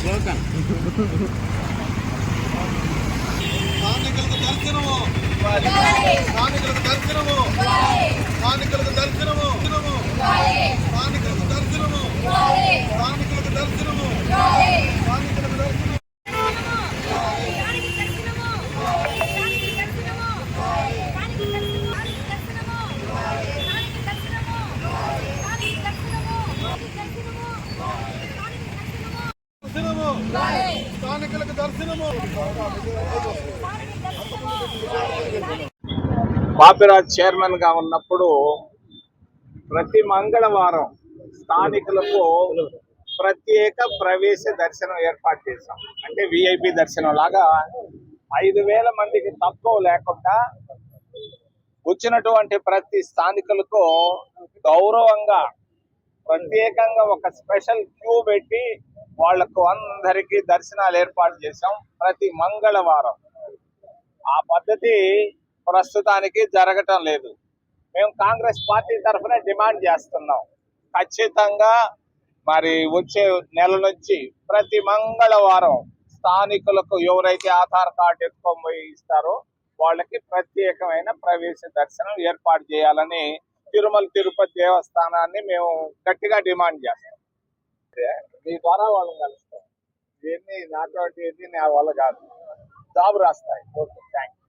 స్థానికులకు దర్శనము. స్థానికులకు దర్శనము. స్థానికులకు దర్శనము దర్శనము. స్థానికులకు దర్శనము స్థానికులకు దర్శనము స్థానికులకు దర్శనము దానికి దర్శనము దానికి దర్శనము దానికి దర్శనము దానికి దర్శనము దానికి దర్శనము దానికి దర్శనము దర్శనము స్థానికులకు దర్శనము. బాపిరాజ్ చైర్మన్గా ఉన్నప్పుడు ప్రతి మంగళవారం స్థానికులకు ప్రత్యేక ప్రవేశ దర్శనం ఏర్పాటు చేశాం. అంటే విఐపి దర్శనం లాగా ఐదు వేల మందికి తక్కువ లేకుండా వచ్చినటువంటి ప్రతి స్థానికులకు గౌరవంగా ప్రత్యేకంగా ఒక స్పెషల్ క్యూ పెట్టి వాళ్ళకు అందరికీ దర్శనాలు ఏర్పాటు చేశాం ప్రతి మంగళవారం. ఆ పద్ధతి ప్రస్తుతానికి జరగటం లేదు. మేము కాంగ్రెస్ పార్టీ తరఫున డిమాండ్ చేస్తున్నాం. ఖచ్చితంగా మరి వచ్చే నెల నుంచి ప్రతి మంగళవారం స్థానికులకు ఎవరైతే ఆధార్ కార్డు ఎత్తుకొని పోయి ఇస్తారో వాళ్ళకి ప్రత్యేకమైన ప్రవేశ దర్శనం ఏర్పాటు చేయాలని తిరుమల తిరుపతి దేవస్థానాన్ని మేము గట్టిగా డిమాండ్ చేస్తాం. మీ ద్వారా వాళ్ళని కలుస్తాం. ఇవన్నీ నాటువంటి నా వల్ల కాదు. జాబ్ రాస్తాయి. Okay thank